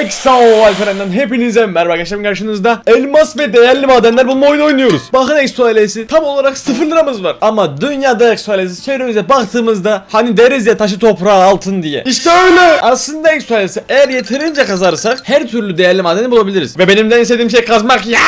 Eksa Alperen'den hepinize merhaba arkadaşlar karşınızda elmas ve değerli madenler bulma oyunu oynuyoruz. Bakın Exo ailesi tam olarak 0 liramız var. Ama dünyada Exo ailesi çevremize baktığımızda hani deriz ya taşı toprağı altın diye. İşte öyle. Aslında Exo ailesi eğer yeterince kazarsak her türlü değerli madeni bulabiliriz. Ve benim de en istediğim şey kazmak. Ya!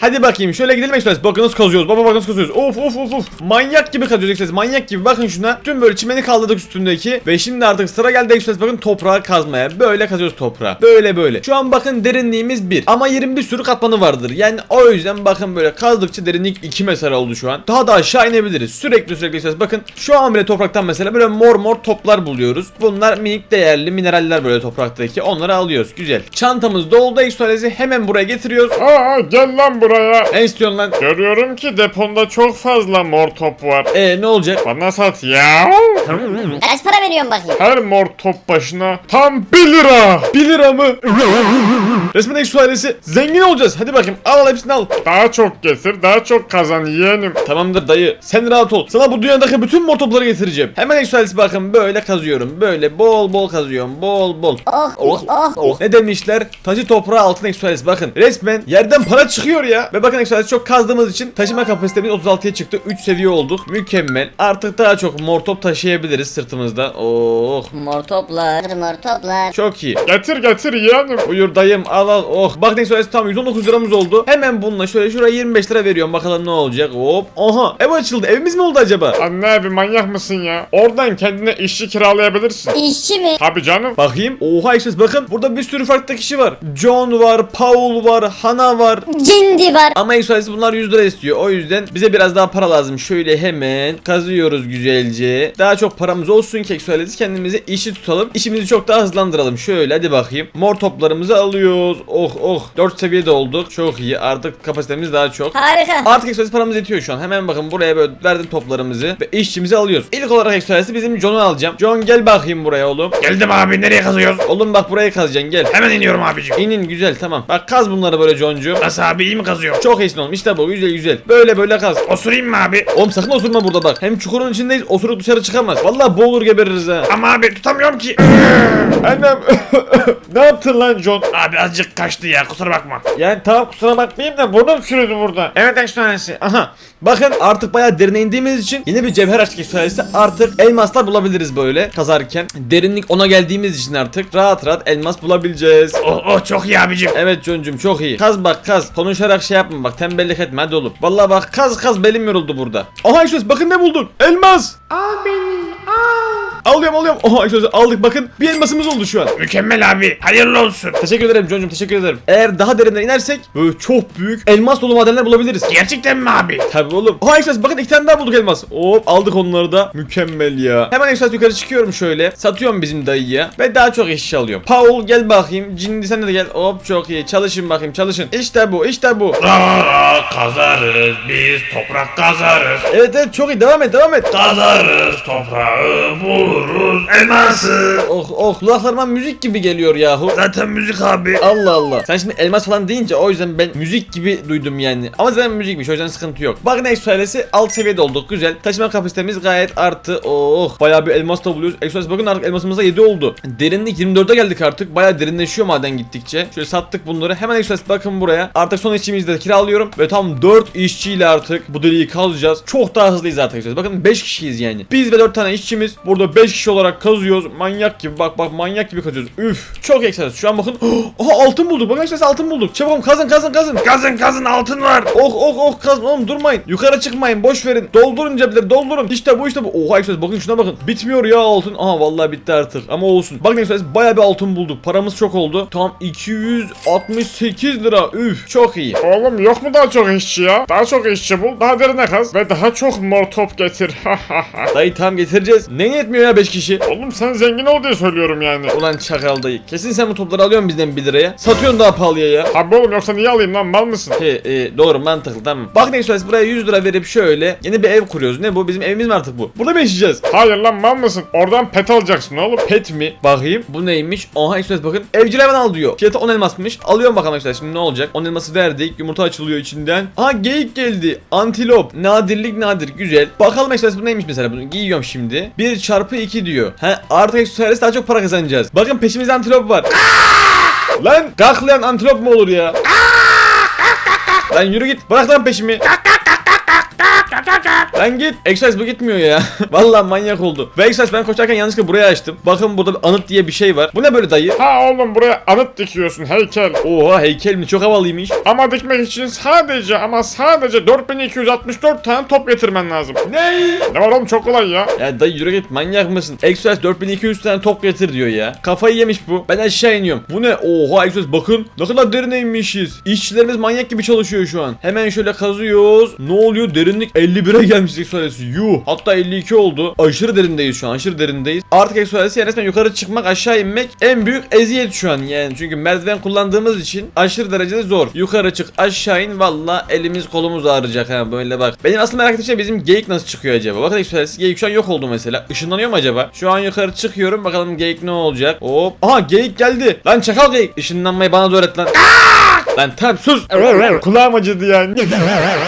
Hadi bakayım şöyle gidelim Exo ailesi. Bakın nasıl kazıyoruz. Baba bakın nasıl kazıyoruz. Of of of of. Manyak gibi kazıyoruz Exo ailesi. Manyak gibi. Bakın şuna. Tüm böyle çimeni kaldırdık üstündeki. Ve şimdi artık sıra geldi Exo ailesi. Bakın toprağı kazmaya. Böyle kazıyoruz toprağı. Böyle böyle. Şu an bakın derinliğimiz 1. Ama 21 sürü katmanı vardır. Yani o yüzden bakın böyle kazdıkça derinlik 2 mesela oldu şu an. Daha da aşağı inebiliriz. Sürekli sürekli ses. Bakın şu an bile topraktan mesela böyle mor mor toplar buluyoruz. Bunlar minik değerli mineraller böyle topraktaki. Onları alıyoruz. Güzel. Çantamız doldu. Eksolezi hemen buraya getiriyoruz. Aa gel lan buraya. Ne istiyorsun lan? Görüyorum ki deponda çok fazla mor top var. E ne olacak? Bana sat ya. Kaç para veriyorsun bakayım? Her mor top başına tam 1 lira. 1 lira mı? Resmen Eksu ailesi zengin olacağız. Hadi bakayım al al hepsini al. Daha çok getir, daha çok kazan yeğenim. Tamamdır dayı. Sen rahat ol. Sana bu dünyadaki bütün mor topları getireceğim. Hemen Eksu ailesi bakın böyle kazıyorum. Böyle bol bol kazıyorum. Bol bol. Oh Oh, oh. oh. Ne demişler? Taşı toprağı altın eksualesi. Bakın resmen yerden para çıkıyor ya. Ve bakın eksualesi çok kazdığımız için taşıma kapasitemiz 36'ya çıktı. 3 seviye olduk. Mükemmel. Artık daha çok mor top taşıyabiliriz sırtımızda. Oh. Mor toplar, mor toplar. Çok iyi. Getir getir yeğenim. Buyur dayım al al. Oh. Bak eksualesi tam 119 liramız oldu. Hemen bununla şöyle şuraya 25 lira veriyorum. Bakalım ne olacak. Hop. Aha. Ev açıldı. Evimiz mi oldu acaba? Anne abi manyak mısın ya? Oradan kendine işçi kiralayabilirsin. İşçi mi? Tabi canım. Bakayım. Oha eksualesi bakın. Burada bir sürü farklı kişi var. John var. Paul var. Hana var. Cindi var. Ama eksualesi bunlar 100 lira istiyor. O yüzden bize biraz daha para lazım. Şöyle hemen kazıyoruz güzelce. Daha çok paramız olsun ki eksualesi kendimize işi tutalım. İşimizi çok daha hızlandıralım. Şöyle hadi bakayım. Mor toplarımızı alıyoruz. Oh oh. 4 seviyede olduk. Çok iyi. Artık kapasitemiz daha çok. Harika. Artık eksualesi paramız yetiyor şu an. Hemen bakın buraya böyle verdim toplarımızı ve işçimizi alıyoruz. İlk olarak eksualesi bizim John'u alacağım. John gel bakayım buraya oğlum. Geldim abi nereye kazıyoruz? Oğlum bak buraya kazacaksın gel. Hemen iniyorum abicim. İnin güzel tamam. Bak kaz bunları böyle John'cuğum. Nasıl abi iyi mi kazıyor? Çok iyisin oğlum işte bu güzel güzel. Böyle böyle kaz. Osurayım mı abi? Oğlum sakın osurma burada bak. Hem çukurun içindeyiz osuruk dışarı çıkamaz. Vallahi boğulur gebeririz ha. Ama abi tutamıyorum ki. Annem ne yaptın lan John? abi azıcık kaçtı ya kusura bakma. Yani tamam kusura bakmayayım da burnum çürüdü burada. Evet ekstresi. Aha bakın artık bayağı derine indiğimiz için yeni bir cevher açtık ekstralisi artık elmaslar bulabiliriz böyle kazarken. Derinlik ona geldiğimiz için artık rahat rahat elmas bulabileceğiz. Oh, oh çok iyi abicim. Evet John'cum çok iyi. Kaz bak kaz. Konuşarak şey yapma bak tembellik etme hadi oğlum. Vallahi bak kaz kaz belim yoruldu burada. Aha işte bakın ne bulduk. Elmas. Al beni al. Alıyorum alıyorum. Oha işte aldık bakın. Bir elmasımız oldu şu an. Mükemmel abi. Hayırlı olsun. Teşekkür ederim John'cum teşekkür ederim. Eğer daha derinden inersek böyle çok büyük elmas dolu madenler bulabiliriz. Gerçekten mi abi? Tabii oğlum. Aha Express bakın iki tane daha bulduk elmas. Hop aldık onları da. Mükemmel ya. Hemen Express yukarı çıkıyorum şöyle. Satıyorum bizim dayıya. Ve daha çok işçi alıyorum. Paul gel bakayım. Cindi sen de gel. Hop çok iyi. Çalışın bakayım çalışın. İşte bu işte bu. Kazarız biz toprak kazarız. Evet evet çok iyi devam et devam et. Kazarız toprağı buluruz elması. Oh oh kulaklarıma müzik gibi geliyor yahu. Zaten müzik abi. Allah Allah. Sen şimdi elmas falan deyince o yüzden ben müzik gibi duydum yani. Ama zaten müzikmiş o yüzden sıkıntı yok. Bak ne eksualesi alt seviyede olduk güzel. Taşıma kapasitemiz gayet arttı. Oh bayağı bir elmas da buluyoruz. Eksualesi bakın artık elmasımıza 7 oldu. Derinlik 24'e geldik artık. Bayağı derinleşiyor maden gittikçe. Şöyle sattık bunları. Hemen eksualesi bakın buraya. Artık son işçimizi de kiralıyorum. Ve tam 4 işçiyle artık bu deliği kazacağız. Çok daha hızlıyız artık eksualesi. Bakın 5 kişiyiz yani. Biz ve 4 tane işçimiz burada 5 kişi olarak kazıyoruz. Manyak gibi bak bak manyak gibi kazıyoruz. Üf çok eksualesi. Şu an bakın. Oha altın bulduk. Bakın eksualesi altın bulduk. Çabuk kazın kazın kazın. Kazın kazın altın var. Oh oh oh kazın oğlum durmayın. Yukarı çıkmayın boş verin. Doldurun cepleri doldurun. İşte bu işte bu. Oha Express bakın şuna bakın. Bitmiyor ya altın. Aha vallahi bitti artık. Ama olsun. Bakın Express bayağı bir altın bulduk. Paramız çok oldu. Tam 268 lira. Üf çok iyi. Oğlum yok mu daha çok işçi ya? Daha çok işçi bul, daha derine kaz ve daha çok mor top getir. Dayı tam getireceğiz. Ne yetmiyor ya 5 kişi. Oğlum sen zengin ol diye söylüyorum yani. Ulan çakal dayı. Kesin sen bu topları alıyorsun bizden 1 liraya. Satıyorsun daha pahalıya ya. Abi oğlum yoksa niye alayım lan mal mısın? He, e, doğru mantıklı tamam. Bak ne Express buraya 100 lira verip şöyle yeni bir ev kuruyoruz. Ne bu? Bizim evimiz mi artık bu? Burada mı yaşayacağız? Hayır lan mal mısın? Oradan pet alacaksın oğlum. Pet mi? Bakayım. Bu neymiş? Oha Express bakın. Evcil hayvan al diyor. Fiyatı 10 elmasmış. Alıyorum bakalım arkadaşlar. Şimdi ne olacak? 10 elması verdik. Yumurta açılıyor içinden. Aha geyik geldi. Antilop. Nadirlik nadir. Güzel. Bakalım Express bu neymiş mesela? Bunu giyiyorum şimdi. 1 çarpı 2 diyor. He artık Express daha çok para kazanacağız. Bakın peşimizde antilop var. Lan gaklayan antilop mu olur ya? Lan yürü git. Bırak lan peşimi. Lan git. Exercise bu gitmiyor ya. Vallahi manyak oldu. Ve Exercise ben koşarken yanlışlıkla buraya açtım. Bakın burada bir anıt diye bir şey var. Bu ne böyle dayı? Ha oğlum buraya anıt dikiyorsun heykel. Oha heykel mi? Çok havalıymış. Ama dikmek için sadece ama sadece 4264 tane top getirmen lazım. Ne? Ne var oğlum çok kolay ya. Ya dayı yürü git manyak mısın? Express 4200 tane top getir diyor ya. Kafayı yemiş bu. Ben aşağı iniyorum. Bu ne? Oha Express bakın. Ne kadar derine inmişiz. İşçilerimiz manyak gibi çalışıyor şu an. Hemen şöyle kazıyoruz. Ne oluyor? Derinlik 51'e gelmiş Express'i. Yuh. Hatta 52 oldu. Aşırı derindeyiz şu an. Aşırı derindeyiz. Artık Express'i yani resmen yukarı çıkmak aşağı inmek en büyük eziyet şu an yani. Çünkü merdiven kullandığımız için aşırı derecede zor. Yukarı çık aşağı in valla elimiz kolumuz ağrıyacak ha böyle bak. Benim aslında merak ettiğim şey bizim geyik nasıl çıkıyor acaba? Bakın Express geyik şu an yok oldu mesela. Işınlanıyor mu acaba? Şu an yukarı çıkıyorum bakalım geyik ne olacak? Hop. Aha geyik geldi. Lan çakal geyik. Işınlanmayı bana da öğret lan. Lan tamam sus. Kulağım acıdı yani.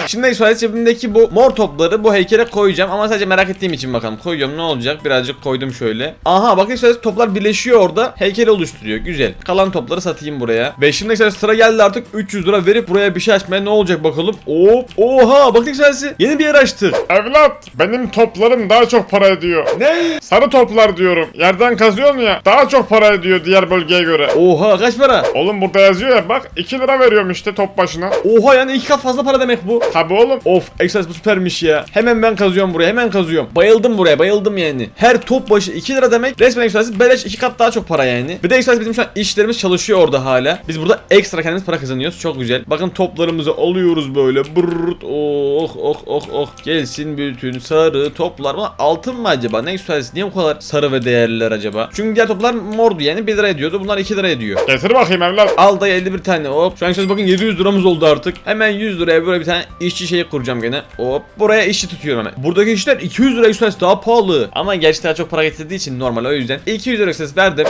Şimdi Express cebimdeki bu mor topları bu heykele koyacağım ama sadece merak ettiğim için bakalım. Koyuyorum ne olacak? Birazcık koydum şöyle. Aha bakın Express toplar birleşiyor orada. Heykeli oluşturuyor. Güzel. Kalan topları satayım buraya. Ve şimdi Express sıra geldi artık 300 lira verip buraya bir şey açmaya ne olacak bakalım. Hop. Oha bakın Express yeni bir yer açtık. Evlat benim toplarım daha çok para ediyor. Ne? Sarı toplar diyorum. Yerden kazıyorsun ya daha çok para ediyor diğer bölgeye göre. Oha kaç para? Oğlum burada yazıyor ya bak 2 lira veriyorum işte top başına. Oha yani iki kat fazla para demek bu. Tabi oğlum. Of Express bu süpermiş ya. Hemen ben kazıyorum buraya hemen kazıyorum. Bayıldım buraya bayıldım yani. Her top başı 2 lira demek resmen Express beleş 2 kat daha çok para yani. Bir de Express bizim şu an işlerimiz çalışıyor orada hala. Biz burada ekstra kendimiz para kazanıyoruz çok güzel. Bakın toplarımızı alıyoruz böyle. Brrrt oh oh oh oh. Gelsin bütün sarı toplar. Bunlar altın mı acaba? Ne Express niye bu kadar sarı ve değerliler acaba? Çünkü diğer toplar mordu yani 1 lira ediyordu. Bunlar 2 lira ediyor. Getir bakayım evlat. Al da 51 tane hop. Şu an bakın 700 liramız oldu artık. Hemen 100 liraya böyle bir tane işçi şeyi kuracağım gene. Hop. Buraya işçi tutuyorum hemen. Buradaki işler 200 lira yükselsi daha pahalı. Ama daha çok para getirdiği için normal o yüzden. 200 lira yükselsi verdim.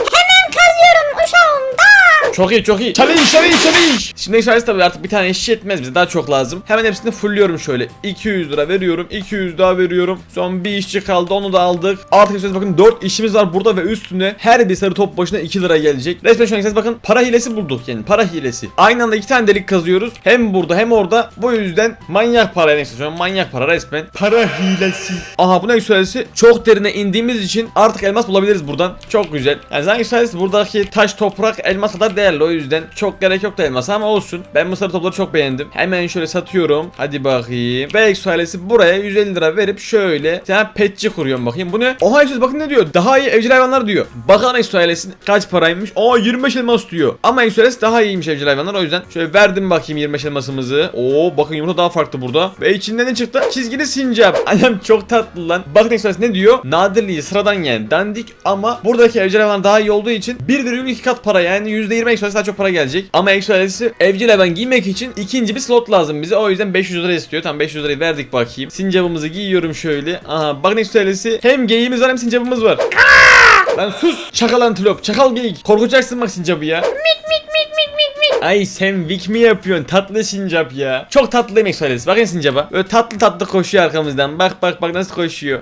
Çok iyi çok iyi. Çalış çalış çalış. Şimdi yükselsi tabii artık bir tane işçi yetmez bize daha çok lazım. Hemen hepsini fullliyorum şöyle. 200 lira veriyorum. 200 daha veriyorum. Son bir işçi kaldı onu da aldık. Artık yükselsi bakın 4 işimiz var burada ve üstüne her bir sarı top başına 2 lira gelecek. Resmen şu an yükselsi bakın para hilesi bulduk yani para hilesi. Aynı anda iki tane delik kazıyoruz. Hem burada hem orada. Bu yüzden manyak para neyse şu an manyak para resmen. Para hilesi. Aha bu ne yükselsi? Çok derine indiğimiz için artık elmas bulabiliriz buradan. Çok güzel. Yani zaten buradaki taş toprak elmas kadar değerli o yüzden çok gerek yok da elmas ama olsun. Ben sarı topları çok beğendim. Hemen şöyle satıyorum. Hadi bakayım. Ve yükselsi buraya 150 lira verip şöyle tane petçi kuruyorum bakayım. Bu ne? Oha yükselsi bakın ne diyor? Daha iyi evcil hayvanlar diyor. Bakalım yükselsi kaç paraymış? Aa 25 elmas diyor. Ama yükselsi daha iyiymiş evcil hayvanlar o yüzden şöyle verdim bakayım 25 elmasımızı. Oo bakın yumurta daha farklı burada. Ve içinden ne çıktı? Çizgili sincap. Annem çok tatlı lan. Bakın yükselsi ne diyor? Nadirliği sıradan yani dandik ama buradaki evcil hayvan daha iyi olduğu için 1,2 kat para yani %20 yükselsi daha çok para gelecek. Ama yükselsi evcil hayvan giymek için ikinci bir slot lazım bize. O yüzden 500 lira istiyor. Tamam 500 lirayı verdik bakayım. Sincapımızı giyiyorum şöyle. Aha bakın yükselsi hem geyiğimiz var hem sincapımız var. Lan sus! Çakal antilop, çakal geyik. Korkacaksın bak sincapı ya. Ay sen vik mi yapıyorsun? Tatlı sincap ya. Çok tatlı yemek söyleriz. Bakın sincapa. Böyle tatlı tatlı koşuyor arkamızdan. Bak bak bak nasıl koşuyor.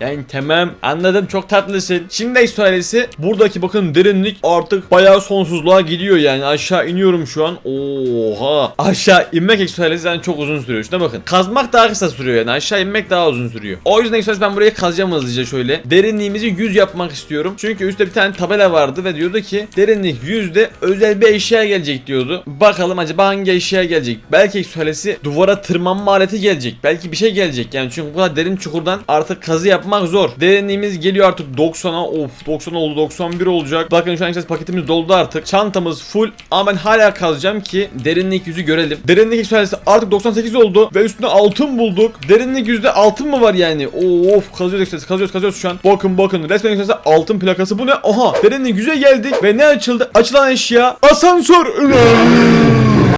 Yani tamam anladım çok tatlısın. Şimdi söylesi buradaki bakın derinlik artık bayağı sonsuzluğa gidiyor yani aşağı iniyorum şu an. Oha aşağı inmek ekstralesi yani çok uzun sürüyor. Şuna bakın kazmak daha kısa sürüyor yani aşağı inmek daha uzun sürüyor. O yüzden ekstralesi ben burayı kazacağım hızlıca şöyle. Derinliğimizi 100 yapmak istiyorum. Çünkü üstte bir tane tabela vardı ve diyordu ki derinlik 100'de özel bir eşya gelecek diyordu. Bakalım acaba hangi eşya gelecek? Belki ekstralesi duvara tırmanma aleti gelecek. Belki bir şey gelecek yani çünkü bu kadar derin çukurdan artık kazı yapmak zor. Derinliğimiz geliyor artık 90'a. Of 90 oldu 91 olacak. Bakın şu an işte paketimiz doldu artık. Çantamız full ama ben hala kazacağım ki derinlik yüzü görelim. Derinlik yükselsi artık 98 oldu ve üstüne altın bulduk. Derinlik yüzde altın mı var yani? Of kazıyoruz yükselsi kazıyoruz kazıyoruz şu an. Bakın bakın resmen yükselsi altın plakası bu ne? Aha derinlik yüze geldik ve ne açıldı? Açılan eşya asansör.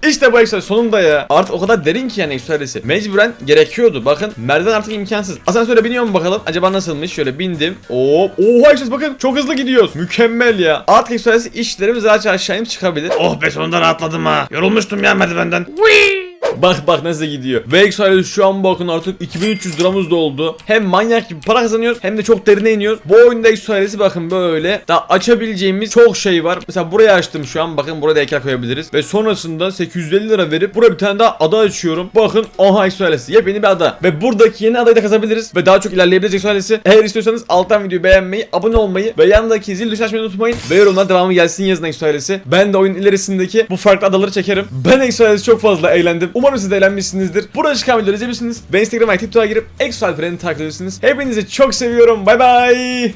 İşte bu Excel sonunda ya. Artık o kadar derin ki yani Excel'si. Mecburen gerekiyordu. Bakın merdiven artık imkansız. Asansöre biniyor mu bakalım? Acaba nasılmış? Şöyle bindim. Oo, oha Excel bakın çok hızlı gidiyoruz. Mükemmel ya. Artık Excel'si işlerimiz rahatça aşağı inip çıkabilir. Oh be sonunda rahatladım ha. Yorulmuştum ya merdivenden. Bak bak nasıl gidiyor. Ve Exoalesi şu an bakın artık 2300 liramız da oldu. Hem manyak gibi para kazanıyoruz hem de çok derine iniyoruz. Bu oyunda Exoalesi bakın böyle. Daha açabileceğimiz çok şey var. Mesela burayı açtım şu an. Bakın buraya da koyabiliriz. Ve sonrasında 850 lira verip buraya bir tane daha ada açıyorum. Bakın oha Exoalesi. Yepyeni bir ada. Ve buradaki yeni adayı da kazabiliriz. Ve daha çok ilerleyebiliriz Exoalesi. Eğer istiyorsanız alttan videoyu beğenmeyi, abone olmayı ve yanındaki zil tuşunu açmayı unutmayın. Ve yorumlar devamı gelsin yazın Exoalesi. Ben de oyun ilerisindeki bu farklı adaları çekerim. Ben Exoalesi çok fazla eğlendim. Umarım siz de eğlenmişsinizdir. Burada çıkan videoları izleyebilirsiniz. Ve Instagram'a TikTok'a girip Exoalperen'i takip edebilirsiniz. Hepinizi çok seviyorum. Bay bay.